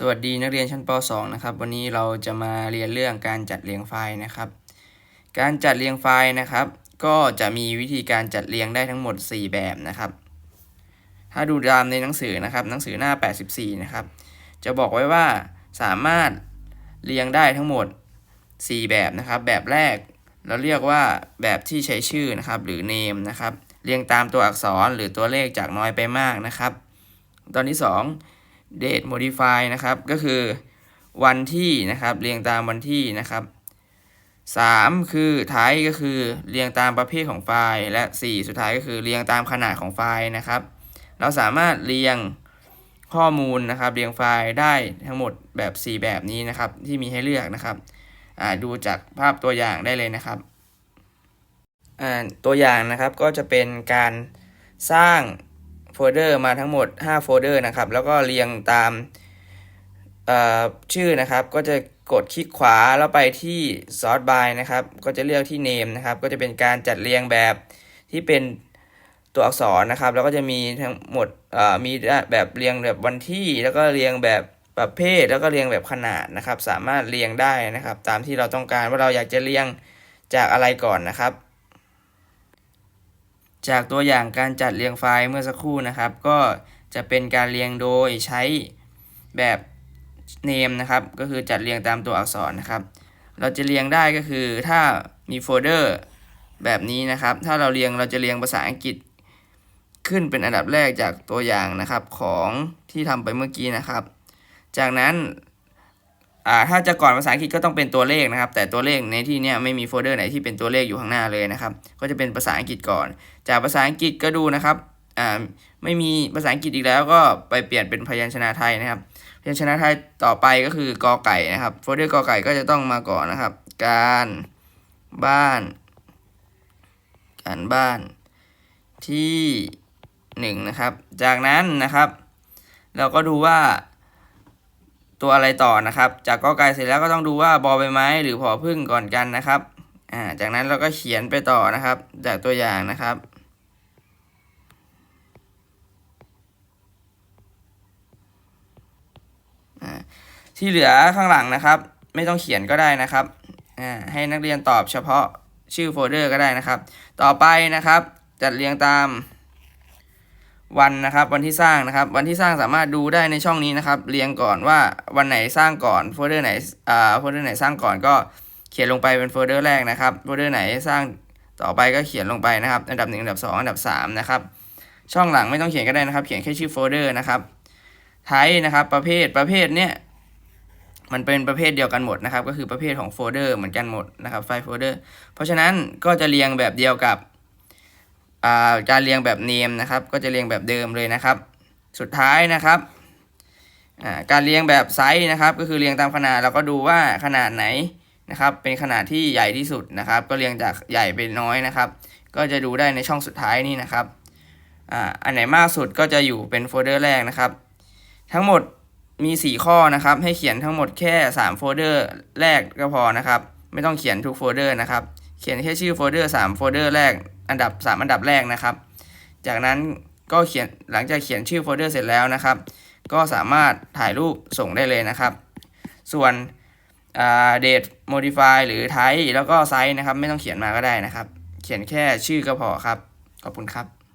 สวัสดีนักเรียนชั้นป .2 นะครับ วันนี้เราจะมาเรียนเรื่องการจัดเรียงไฟล์นะครับ การจัดเรียงไฟล์นะครับ ก็จะมีวิธีการจัดเรียงได้ทั้งหมด 4 แบบนะครับ ถ้าดูตามในหนังสือนะครับ หนังสือหน้า 84 นะครับ จะบอกไว้ว่าสามารถเรียงได้ทั้งหมด 4 แบบนะครับ แบบแรกเราเรียกว่าแบบที่ใช้ชื่อนะครับ หรือ name นะครับ เรียงตามตัวอักษรหรือตัวเลขจากน้อยไปมากนะครับ ตอนที่ 2 date modify นะครับ ก็คือวันที่นะครับ เรียงตามวันที่นะครับ 3 คือ type ก็คือเรียงตามประเภทของไฟล์ และ 4 สุดท้ายก็คือเรียงตามขนาดของไฟล์นะครับ เราสามารถเรียงข้อมูลนะครับ เรียงไฟล์ได้ทั้งหมดแบบ 4 แบบนี้นะครับ ที่มีให้เลือกนะครับดูจากภาพตัวอย่างได้เลยนะครับตัวอย่างนะครับก็จะเป็นการสร้าง ฟลเดอร์มาทั้งหมด 5 โฟลเดอร์นะครับ แล้วก็เรียงตามชื่อนะครับ ก็จะกดคลิกขวาแล้วไปที่ sort by นะครับ ก็จะเลือกที่ name นะครับ ก็จะเป็นการจัดเรียงแบบที่เป็นตัวอักษรนะครับ แล้วก็จะมีทั้งหมดมีแบบเรียงแบบวันที่ แล้วก็เรียงแบบประเภท แล้วก็เรียงแบบขนาดนะครับ สามารถเรียงได้นะครับ ตามที่เราต้องการว่าเราอยากจะเรียงจากอะไรก่อนนะครับ จากตัวอย่างการจัดเรียงไฟล์เมื่อสักครู่นะครับ ก็จะเป็นการเรียงโดยใช้แบบ name นะครับ ก็คือจัดเรียงตามตัวอักษรนะครับ เราจะเรียงได้ก็คือถ้ามีโฟลเดอร์แบบนี้นะครับ ถ้าเราเรียงเราจะเรียงภาษาอังกฤษ ขึ้นเป็นอันดับแรกจากตัวอย่างนะครับของที่ทำไปเมื่อกี้นะครับ จากนั้น อ่าถ้าจะก่อนภาษาอังกฤษก็ต้องเป็นตัวเลขนะครับ แต่ตัวเลขในที่นี้ไม่มีโฟลเดอร์ไหนที่เป็นตัวเลขอยู่ข้างหน้าเลยนะครับ ก็จะเป็นภาษาอังกฤษก่อน จากภาษาอังกฤษก็ดูนะครับอ่าไม่มีภาษาอังกฤษอีกแล้วก็ไปเปลี่ยนเป็นพยัญชนะไทยนะครับ พยัญชนะไทยต่อไปก็คือกอไก่นะครับโฟลเดอร์กอไก่ก็จะต้องมาก่อนนะครับ การบ้าน การบ้านที่หนึ่งนะครับ จากนั้นนะครับ เราก็ดูว่า ตัวอะไรต่อนะครับ จากกอไก่เสร็จแล้วก็ต้องดูว่าบอใบไม้หรือผอพึ่งก่อนกันนะครับอ่าจากนั้นเราก็เขียนไปต่อนะครับ จากตัวอย่างนะครับที่เหลือข้างหลังนะครับ ไม่ต้องเขียนก็ได้นะครับอ่าให้นักเรียนตอบเฉพาะชื่อโฟลเดอร์ก็ได้นะครับ ต่อไปนะครับ จัดเรียงตาม วันนะครับ วันที่สร้างนะครับ วันที่สร้างสามารถดูได้ในช่องนี้นะครับ เรียงก่อนว่าวันไหนสร้างก่อนโฟลเดอร์ไหนอ่าโฟลเดอร์ไหนสร้างก่อนก็เขียนลงไปเป็นโฟลเดอร์แรกนะครับโฟลเดอร์ไหนสร้างต่อไปก็เขียนลงไปนะครับ อันดับหนึ่งอันดับสองอันดับสามนะครับ ช่องหลังไม่ต้องเขียนก็ได้นะครับ เขียนแค่ชื่อโฟลเดอร์นะครับไทป์นะครับ ประเภทประเภทเนี้ยมันเป็นประเภทเดียวกันหมดนะครับ ก็คือประเภทของโฟลเดอร์เหมือนกันหมดนะครับไฟล์โฟลเดอร์เพราะฉะนั้นก็จะเรียงแบบเดียวกับ อ่าการเรียงแบบเนมนะครับ ก็จะเรียงแบบเดิมเลยนะครับ สุดท้ายนะครับการเรียงแบบไซส์นะครับ ก็คือเรียงตามขนาดเราก็ดูว่าขนาดไหนนะครับ เป็นขนาดที่ใหญ่ที่สุดนะครับ ก็เรียงจากใหญ่ไปน้อยนะครับ ก็จะดูได้ในช่องสุดท้ายนี่นะครับอ,อันไหนมากสุดก็จะอยู่เป็นโฟลเดอร์แรกนะครับ ทั้งหมดมี 4 ข้อนะครับ ให้เขียนทั้งหมดแค่ 3 โฟลเดอร์แรกก็พอนะครับ ไม่ต้องเขียนทุกโฟลเดอร์นะครับ เขียนแค่ชื่อโฟลเดอร์3โฟลเดอร์แรก อันดับ 3 อันดับแรกนะครับ จากนั้นก็เขียนหลังจากเขียนชื่อโฟลเดอร์เสร็จแล้วนะครับ ก็สามารถถ่ายรูปส่งได้เลยนะครับ ส่วนเดท modify หรือ type แล้วก็ไซส์นะครับ ไม่ต้องเขียนมาก็ได้นะครับ เขียนแค่ชื่อก็พอครับ ขอบคุณครับ